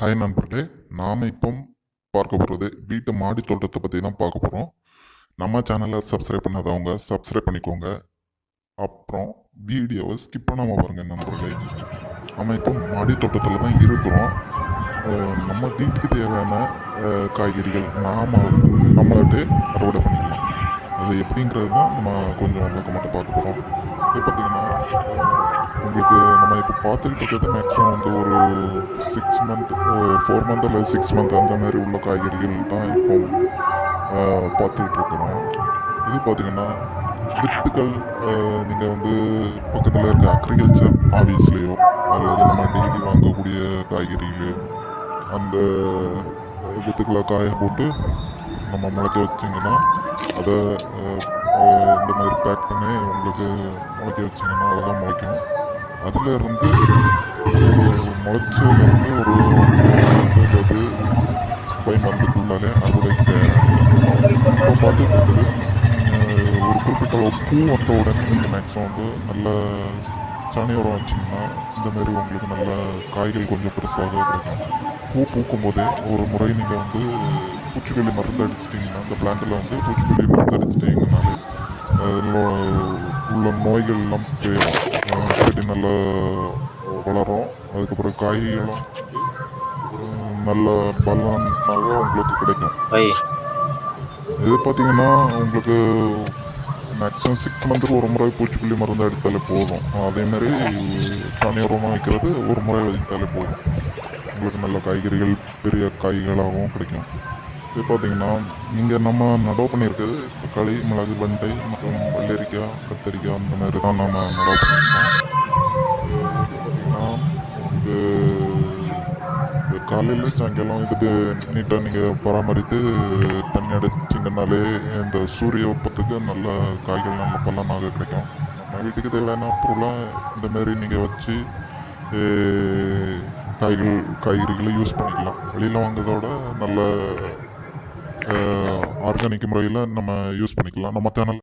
Hi நண்பர்களே. நாம் இப்போ பார்க்க போகிறது வீட்டு மாடி தோட்டத்தை பற்றி தான் பார்க்க போகிறோம் நம்ம சேனலை சப்ஸ்கிரைப் பண்ணாதவங்க சப்ஸ்கிரைப் பண்ணிக்கோங்க. அப்புறம் வீடியோவை ஸ்கிப் பண்ணாமல் பாருங்கள் நண்பர்களே. நம்ம இப்போ மாடி தோட்டத்தில் தான் இருக்கிறோம். நம்ம வீட்டுக்கு தேவையான காய்கறிகள் நாம் நம்மளாட்டே அறுவடை பண்ணிக்கலாம். அது எப்படிங்கிறது தான் நம்ம கொஞ்சம் விளக்கமாட்ட பார்க்க போகிறோம் இது பார்த்திங்கன்னா உங்களுக்கு நம்ம இப்போ பார்த்துக்கிட்டு இருக்கிறது மேக்ஸிமம் வந்து ஒரு சிக்ஸ் மந்த் ஃபோர் மந்த் இல்லை சிக்ஸ் மந்த் அந்த மாதிரி உள்ள காய்கறிகள் தான் இப்போ பார்த்துக்கிட்டு இருக்கிறோம். இது பார்த்திங்கன்னா வித்துக்கள் நீங்கள் வந்து பக்கத்தில் இருக்க அக்ரிகல்ச்சர் ஆஃபீஸ்லேயோ அல்லது நம்ம டெய்லி வாங்கக்கூடிய காய்கறிகளையோ அந்த வித்துக்களை காய போட்டு நம்ம முளைக்க வச்சிங்கன்னா அதை இந்த மாதிரி பேக் பண்ணி உங்களுக்கு முளைக்க வச்சிங்கன்னா அதெல்லாம் முளைக்கும் அதில் இருந்து முளைச்சதுலேருந்து ஒரு மந்த் அல்லது ஃபைவ் மந்த்துக்குள்ளாலே அறுவடைக்கு தயாராகும் இப்போ பார்த்துட்டு இருக்குது ஒரு குறிப்பிட்ட அளவு பூ வந்த உடனே நீங்கள் மேக்ஸிமம் வந்து நல்ல சாணி உரம் வச்சிங்கன்னா இந்த மாதிரி உங்களுக்கு நல்ல காய்கள் கொஞ்சம் பெருசாக கிடைக்கும். பூ பூக்கும் போதே ஒரு முறை நீங்கள் வந்து பூச்சிக்கொல்லி மருந்து அடிச்சிட்டிங்கன்னா அந்த பிளான்ட்டில் வந்து பூச்சிக்கொல்லி உள்ள நோய்கள் எல்லாம் செடி நல்லா வளரும். அதுக்கப்புறம் ஒரு நல்ல பலனாக உங்களுக்கு கிடைக்கும். இது பார்த்தீங்கன்னா உங்களுக்கு மேக்ஸிமம் சிக்ஸ் மந்த்துக்கு ஒரு முறை பூச்சிக்கொல்லி மருந்து அடித்தாலே போதும். அதேமாரி சாணி உரம் வைக்கிறது ஒரு முறை வைத்தாலே போதும். உங்களுக்கு நல்ல காய்கறிகள் பெரிய காய்களாகவும் கிடைக்கும். இது பார்த்தீங்கன்னா இங்கே நம்ம நடவு பண்ணியிருக்கிறது தக்காளி மிளகு வெண்டை மற்றும் வெள்ளரிக்காய் கத்தரிக்காய் அந்த மாதிரி தான் நம்ம நடவு பண்ணியிருக்கோம் இது பார்த்தீங்கன்னா உங்களுக்கு காலையில் சாயங்காலம் இதுக்கு நீட்டாக நீங்கள் பராமரித்து தண்ணி அடைச்சிங்கனாலே இந்த சூரிய வெப்பத்துக்கு நல்ல காய்கள் நம்ம பலனாக கிடைக்கும். நம்ம வீட்டுக்கு தேவையான பொருளாக இந்த மாதிரி நீங்கள் வச்சு காய்கள் காய்கறிகளை யூஸ் பண்ணிக்கலாம். வெளியில் வாங்குறதோட நல்ல ஆர்கானிக் முறையில் நம்ம யூஸ் பண்ணிக்கலாம். நம்ம சேனல்